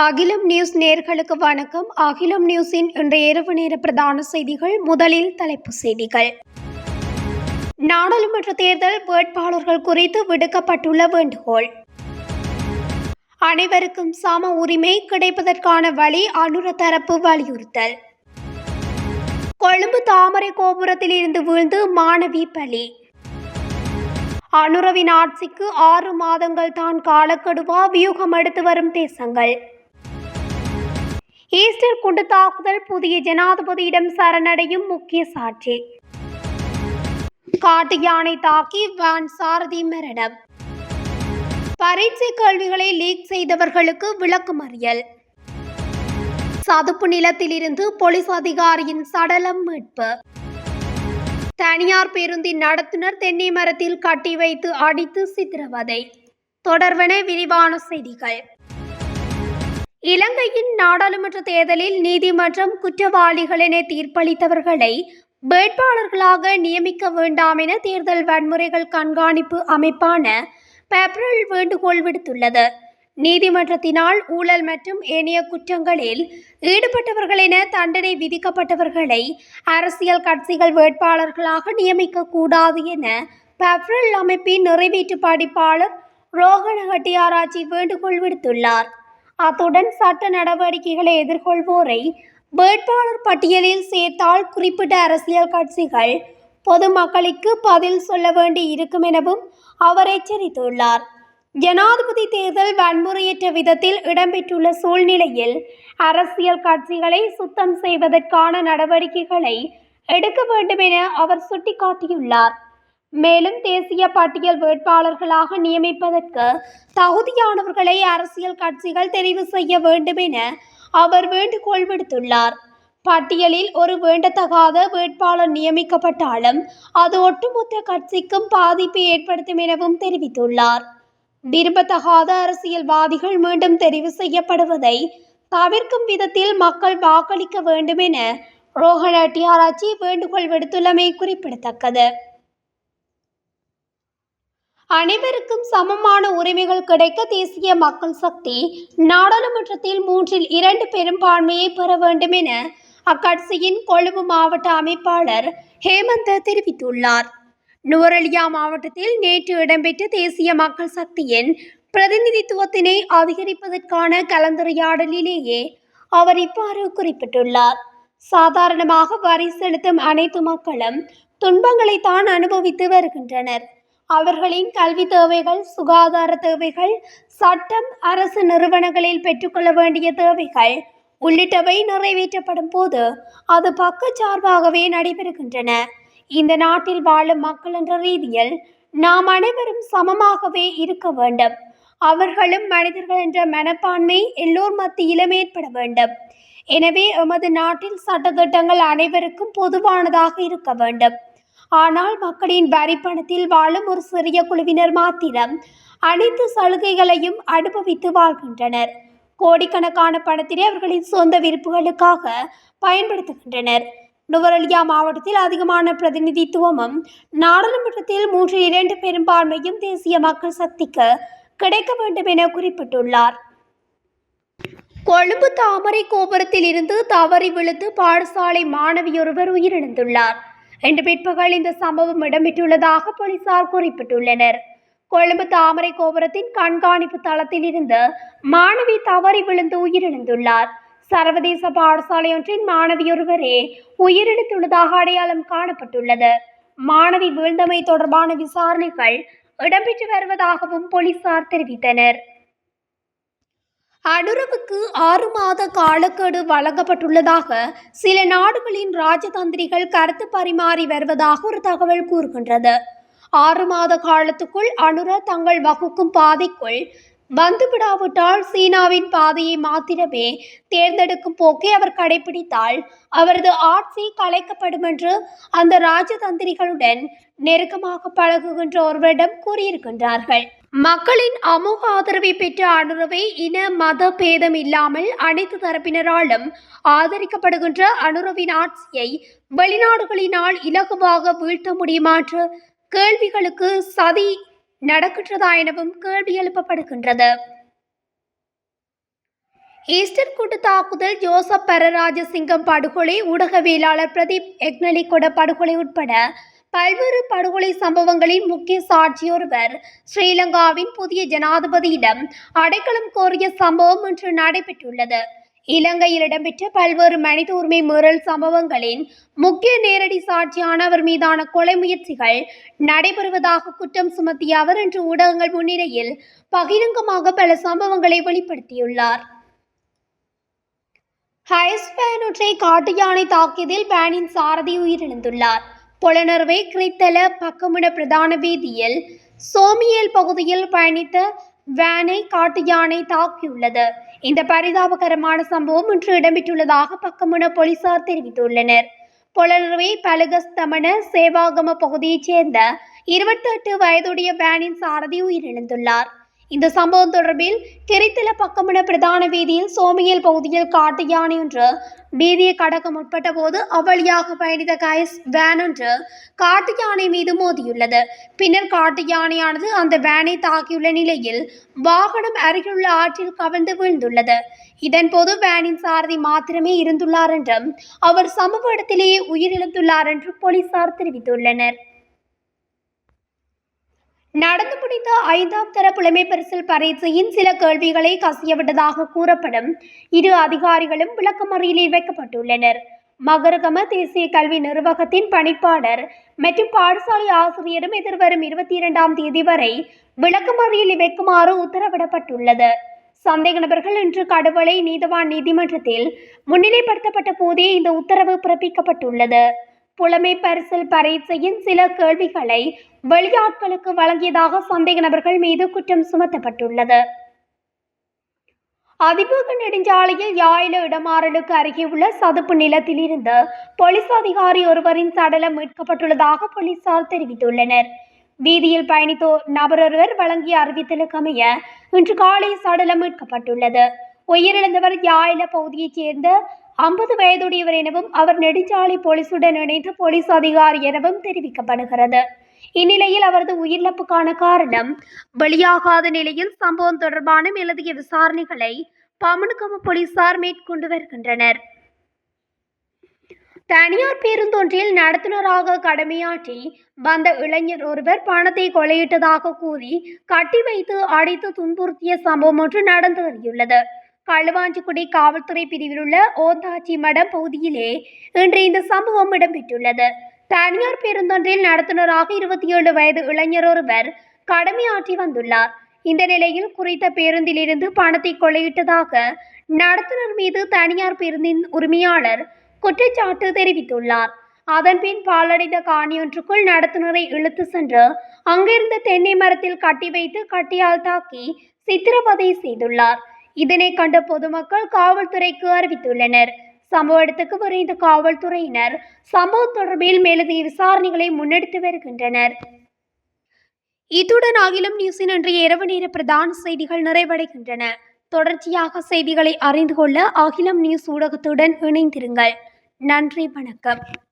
அகிலம் நியூஸ் நேர்களுக்கு வணக்கம். அகிலம் நியூஸின் இன்றைய இரவு நேர பிரதான செய்திகள் முதலில் தலைப்புச் செய்திகள். நாடாளுமன்ற தேர்தல் வேட்பாளர்கள் குறித்து விடுக்கப்பட்டுள்ள வேண்டுகோள். அனைவருக்கும் சம உரிமை கிடைப்பதற்கான வழி அனுர தரப்பு வலியுறுத்தல். கொழும்பு தாமரை கோபுரத்தில் இருந்து வீழ்ந்து மாணவி பலி. அனுரவின் ஆட்சிக்கு ஆறு மாதங்கள் தான் காலக்கெடுவா வியூகம் எடுத்து வரும் தேசங்கள். ஈஸ்டர் குண்டு தாக்குதல் புதிய ஜனாதிபதியிடம் சரணடையும் முக்கிய சாட்சி. காட்டு யானை தாக்கி வான் சாரதி மரணம். பரீட்சை கேள்விகளை லீக் செய்தவர்களுக்கு விளக்குமறியல். சதுப்பு நிலத்திலிருந்து போலீஸ் அதிகாரியின் சடலம் மீட்பு. தனியார் பேருந்தின் நடத்துனர் தென்னை மரத்தில் கட்டி வைத்து அடித்து சித்திரவதை. தொடர்வன விரிவான செய்திகள். இலங்கையின் நாடாளுமன்ற தேர்தலில் நீதிமன்றம் குற்றவாளிகள் என தீர்ப்பளித்தவர்களை வேட்பாளர்களாக நியமிக்க வேண்டாம் என தேர்தல் வன்முறைகள் கண்காணிப்பு அமைப்பான பெப்ரல் வேண்டுகோள் விடுத்துள்ளது. நீதிமன்றத்தினால் ஊழல் மற்றும் ஏனைய குற்றங்களில் ஈடுபட்டவர்கள் என தண்டனை விதிக்கப்பட்டவர்களை அரசியல் கட்சிகள் வேட்பாளர்களாக நியமிக்க கூடாது என பெப்ரல் அமைப்பின் நிறைவேற்று படிப்பாளர் ரோஹன ஹட்டியாராச்சி வேண்டுகோள் விடுத்துள்ளார். அத்துடன் சட்ட நடவடிக்கைகளை எதிர்கொள்வோரை வேட்பாளர் பட்டியலில் சேர்த்தால் குறிப்பிட்ட அரசியல் கட்சிகள் பொதுமக்களுக்கு பதில் சொல்ல வேண்டி இருக்கும் எனவும் அவர் எச்சரித்துள்ளார். ஜனாதிபதி தேர்தல் வன்முறையற்ற விதத்தில் இடம்பெற்றுள்ள சூழ்நிலையில் அரசியல் கட்சிகளை சுத்தம் செய்வதற்கான நடவடிக்கைகளை எடுக்க வேண்டும் என அவர் சுட்டிக்காட்டியுள்ளார். மேலும் தேசிய பட்டியல் வேட்பாளர்களாக நியமிப்பதற்கு தகுதியானவர்களை அரசியல் கட்சிகள் தெரிவு செய்ய வேண்டும் என அவர் வேண்டுகோள் விடுத்துள்ளார். பட்டியலில் ஒரு வேண்டத்தகாத வேட்பாளர் நியமிக்கப்பட்டாலும் அது ஒட்டுமொத்த கட்சிக்கும் பாதிப்பை ஏற்படுத்தும் எனவும் தெரிவித்துள்ளார். விரும்பத்தகாத அரசியல்வாதிகள் மீண்டும் தெரிவு செய்யப்படுவதை தவிர்க்கும் விதத்தில் மக்கள் வாக்களிக்க வேண்டும் என ரோஹன் அட்டியாராச்சி வேண்டுகோள் விடுத்துள்ளமை குறிப்பிடத்தக்கது. அனைவருக்கும் சமமான உரிமைகள் கிடைக்க தேசிய மக்கள் சக்தி நாடாளுமன்றத்தில் மூன்றில் இரண்டு பெரும்பான்மையை பெற வேண்டும் என அக்கட்சியின் கொழும்பு மாவட்ட அமைப்பாளர் ஹேமந்த தெரிவித்துள்ளார். நுவரெலியா மாவட்டத்தில் நேற்று இடம்பெற்ற தேசிய மக்கள் சக்தியின் பிரதிநிதித்துவத்தினை அதிகரிப்பதற்கான கலந்துரையாடலிலேயே அவர் இவ்வாறு குறிப்பிட்டுள்ளார். சாதாரணமாக வரி செலுத்தும் அனைத்து மக்களும் துன்பங்களை தான் அனுபவித்து வருகின்றனர். அவர்களின் கல்வி தேவைகள் சுகாதார தேவைகள் சட்டம் அரசு நிறுவனங்களில் பெற்றுக்கொள்ள வேண்டிய தேவைகள் உள்ளிட்டவை நிறைவேற்றப்படும் போது அது பக்கச்சார்பாகவே நடைபெறுகின்றன. இந்த நாட்டில் வாழும் மக்கள் என்ற ரீதியில் நாம் அனைவரும் சமமாகவே இருக்க வேண்டும். அவர்களும் மனிதர்கள் என்ற மனப்பான்மை எல்லோர் மத்தியிலும் ஏற்பட வேண்டும். எனவே எமது நாட்டில் சட்டத்திட்டங்கள் அனைவருக்கும் பொதுவானதாக இருக்க வேண்டும். ஆனால் மக்களின் வரி பணத்தில் வாழும் ஒரு சிறிய குழுவினர் மாத்திரம் அனைத்து சலுகைகளையும் அனுபவித்து வாழ்கின்றனர். கோடிக்கணக்கான பணத்தினை அவர்களின் சொந்த விருப்புகளுக்காக பயன்படுத்துகின்றனர். நுவரெலியா மாவட்டத்தில் அதிகமான பிரதிநிதித்துவமும் நாடாளுமன்றத்தில் மூன்று இரண்டு பெரும்பான்மையும் தேசிய மக்கள் சக்திக்கு கிடைக்க வேண்டும் என குறிப்பிட்டுள்ளார். கொழும்பு தாமரை கோபுரத்தில் இருந்து தவறி விழுந்து பாடசாலை மாணவியொருவர் உயிரிழந்துள்ளார். இன்று பிற்பகல் இந்த சம்பவம் இடம்பெற்றுள்ளதாக போலீசார் குறிப்பிட்டுள்ளனர். கொழும்பு தாமரை கோபுரத்தின் கண்காணிப்பு தளத்தில் இருந்து மாணவி தவறி விழுந்து உயிரிழந்துள்ளார். சர்வதேச பாடசாலை ஒன்றின் மாணவி ஒருவரே உயிரிழந்துள்ளதாக அடையாளம் காணப்பட்டுள்ளது. மாணவி வீழ்ந்தமை தொடர்பான விசாரணைகள் இடம்பெற்று வருவதாகவும் போலீசார் தெரிவித்தனர். அனுரவுக்கு ஆறு மாத காலக்கெடு வழங்கப்பட்டுள்ளதாக சில நாடுகளின் ராஜதந்திரிகள் கருத்து பரிமாறி வருவதாக ஒரு தகவல் கூறுகின்றது. ஆறு மாத காலத்துக்குள் அனுர தங்கள் வகுக்கும் பாதைக்குள் வந்துவிடாவிட்டால் சீனாவின் பாதையை மாத்திரமே தேர்ந்தெடுக்கும் போக்கை அவர் கடைபிடித்தால் அவரது ஆட்சி கலைக்கப்படும் என்று அந்த ராஜதந்திரிகளுடன் நெருக்கமாக பழகுகின்ற ஒருவரிடம் கூறியிருக்கின்றார்கள். மக்களின் அமோக ஆதரவை பெற்ற அனுரவை இன மத பேதம் இல்லாமல் அனைத்து தரப்பினராலும் ஆதரிக்கப்படுகின்ற அனுரவின் ஆட்சியை வெளிநாடுகளினால் இலகுவாக வீழ்த்த முடியுமா என்ற கேள்விகளுக்கு சதி நடக்கின்றதா எனவும் கேள்வி எழுப்பப்படுகின்றது. ஈஸ்டர் கூட்டு தாக்குதல் ஜோசப் பரராஜசிங்கம் படுகொலை ஊடகவியலாளர் பிரதீப் எக்னலிகொட படுகொலை உட்பட பல்வேறு படுகொலை சம்பவங்களின் முக்கிய சாட்சியொருவர் ஸ்ரீலங்காவின் புதிய ஜனாதிபதியிடம் அடைக்கலம் கோரிய சம்பவம் இன்று நடைபெற்றுள்ளது. இலங்கையில் இடம்பெற்ற பல்வேறு மனித உரிமை மீறல் சம்பவங்களின் முக்கிய நேரடி சாட்சியான அவர் மீதான கொலை முயற்சிகள் நடைபெறுவதாக குற்றம் சுமத்திய அவர் இன்று ஊடகங்கள் முன்னிலையில் பகிரங்கமாக பல சம்பவங்களை வெளிப்படுத்தியுள்ளார். ஹைஸ்பேனுற்றை காட்டு யானை தாக்கியதில் பேனின் சாரதி உயிரிழந்துள்ளார். புலனர்வை கிரித்தல பக்கமிட பிரதான வீதியில் சோமியல் பகுதியில் பயணித்த வேனை காட்டு யானை தாக்கியுள்ளது. இந்த பரிதாபகரமான சம்பவம் இன்று இடம்பெற்றுள்ளதாக பக்கமுன போலீசார் தெரிவித்துள்ளனர். பொலனர்வே பலகஸ்தமன சேவாகம பகுதியைச் சேர்ந்த இருபத்தெட்டு வயதுடைய வேனின் சாரதி உயிரிழந்துள்ளார். இந்த சம்பவம் தொடர்பில் கெரித்தல பக்கமுன பிரதான வீதியில் சோமியல் பகுதியில் காட்டு யானை ஒன்று வீதியை கடக்க முற்பட்ட போது அவ்வழியாக பயணித்த கைஸ் வேன் ஒன்று காட்டு யானை மீது மோதியுள்ளது. பின்னர் காட்டு யானையானது அந்த வேனை தாக்கியுள்ள நிலையில் வாகனம் அருகிலுள்ள ஆற்றில் கவிழ்ந்து வீழ்ந்துள்ளது. இதன்போது வேனின் சாரதி மாத்திரமே இருந்துள்ளார் என்றும் அவர் சம்பவ இடத்திலேயே உயிரிழந்துள்ளார் என்றும் போலீசார் தெரிவித்துள்ளனர். நடந்து முடிந்த ஐந்தாம் தர புலமை பரிசில் பரீட்சையின் சில கேள்விகளை கசியவிட்டதாக கூறப்படும் இரு அதிகாரிகளும் விளக்கமறியலில் வைக்கப்பட்டுள்ளனர். மகரகம தேசிய கல்வி நிர்வாகத்தின் பணிப்பாளர் மற்றும் பாடசாலை ஆசிரியரும் எதிர்வரும் இருபத்தி இரண்டாம் தேதி வரை விளக்கமறியலில் வைக்குமாறு உத்தரவிடப்பட்டுள்ளது. சந்தேக நபர்கள் இன்று கடவுளை நீதவான் நீதிமன்றத்தில் முன்னிலைப்படுத்தப்பட்ட போதே இந்த உத்தரவு பிறப்பிக்கப்பட்டுள்ளது. புலமை பரிசில் பரீட்சையின் சில கேள்விகளை வெளியாட்களுக்கு வழங்கியதாக சந்தேக நபர்கள் மீது குற்றம் சுமத்தப்பட்டுள்ளது. அதிவேக நெடுஞ்சாலையில் யாழில இடமாறலுக்கு அருகே உள்ள சதுப்பு நிலத்தில் இருந்து போலீஸ் அதிகாரி ஒருவரின் சடலம் மீட்கப்பட்டுள்ளதாக போலீசார் தெரிவித்துள்ளனர். வீதியில் பயணித்தோர் நபரொருவர் வழங்கிய அறிவித்தலுக்கு அமைய இன்று காலை சடலம் மீட்கப்பட்டுள்ளது. உயிரிழந்தவர் யாழில பகுதியைச் சேர்ந்த ஐம்பது வயதுடையவர் எனவும் அவர் நெடுஞ்சாலை போலீசுடன் இணைந்த போலீஸ் அதிகாரி எனவும் தெரிவிக்கப்படுகிறது. இந்நிலையில் அவரது உயிரிழப்புக்கான காரணம் வெளியாகாத நிலையில் சம்பவம் தொடர்பான மேலதிக விசாரணைகளை பமனுகம போலீசார் மேற்கொண்டு வருகின்றனர். தனியார் பேருந்தொன்றில் நடத்துனராக கடமையாற்றி வந்த இளைஞர் ஒருவர் பணத்தை கொலையிட்டதாக கூறி கட்டி வைத்து அடித்து துன்புறுத்திய சம்பவம் ஒன்று நடந்து வருகிறது களுவாஞ்சிக்குடி காவல்துறை பிரிவில் உள்ள ஓந்தாச்சி மடம் பகுதியிலே இன்று இந்த சம்பவம் இடம்பெற்றுள்ளது தனியார் பேருந்தொன்றில் நடத்துனராக இருபத்தி ஏழு வயது இளைஞர் ஒருவர் கடமையாற்றி வந்துள்ளார் இந்த நிலையில் குறித்த பேருந்திலிருந்து பணத்தை கொள்ளையிட்டதாக நடத்துனர் மீது தனியார் பேருந்தின் உரிமையாளர் குற்றச்சாட்டு தெரிவித்துள்ளார் அதன்பின் பாலடைந்த காணியொன்றுக்குள் நடத்துனரை இழுத்து சென்று அங்கிருந்த தென்னை மரத்தில் கட்டி வைத்து கட்டியால் தாக்கி சித்திரவதை செய்துள்ளார் இதனை கண்ட பொதுமக்கள் காவல்துறைக்கு அறிவித்துள்ளனர். சம்பவ இடத்துக்கு விரைந்த காவல்துறையினர் சம்பவம் தொடர்பில் மேலதிக விசாரணைகளை முன்னெடுத்து வருகின்றனர். இத்துடன் அகிலம் நியூஸின் இன்றைய இரவு நேர பிரதான செய்திகள் நிறைவடைகின்றன. தொடர்ச்சியாக செய்திகளை அறிந்து கொள்ள அகிலம் நியூஸ் ஊடகத்துடன் இணைந்திருங்கள். நன்றி வணக்கம்.